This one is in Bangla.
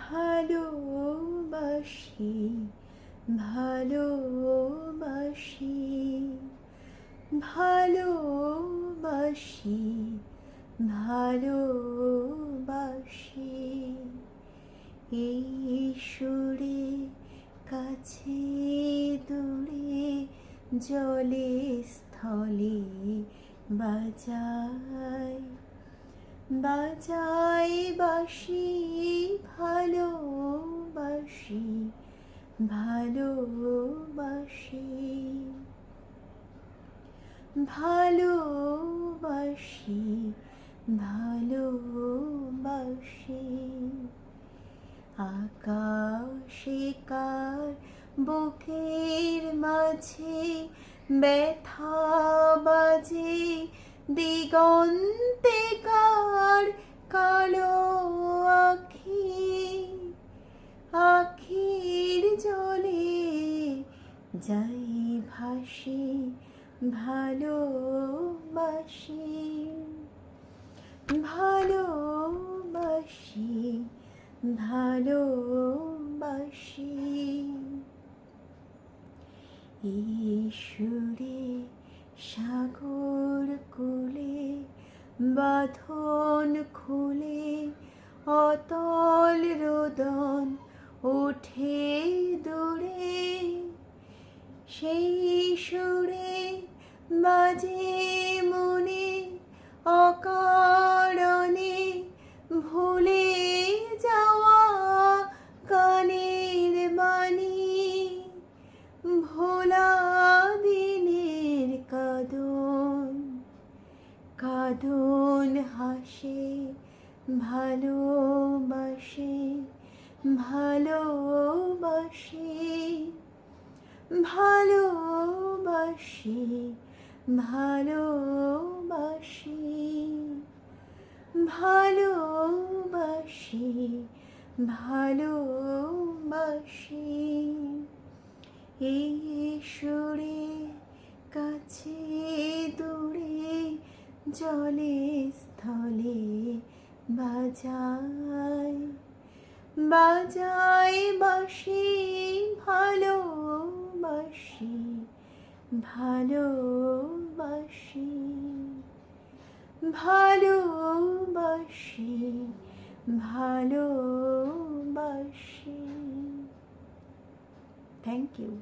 ভালোবাসি ভালোবাসি ভালোবাসি ভালোবাসি এই সুরে কাছে দূরে জলে স্থলে বাজায় বাজাই বাসি ভালোবাসি ভালোবাসি ভালোবাসি ভালোবাসি। আকাশে কার বুকের মাঝে ব্যথা বাজে দিগন্তে কার কালো আখি আখির জলে যাই ভাসি ভালোবাসি। ভালোবাসি ভালোবাসি। ঈশ্বরে সাগর কোলে বাঁধন খুলে অতল রোদন ওঠে দূরে। সেই সুরে বাজে মনে অকারণে কাদন হাসে ভালোবাসে ভালোবাসে ভালোবাসি ভালোবাসি ভালোবাসি ভালোবাসি। এই জলে স্থলে বাজায়। বাজায় বাসি ভালোবাসি ভালোবাসি ভালোবাসি ভালোবাসি থ্যাংক ইউ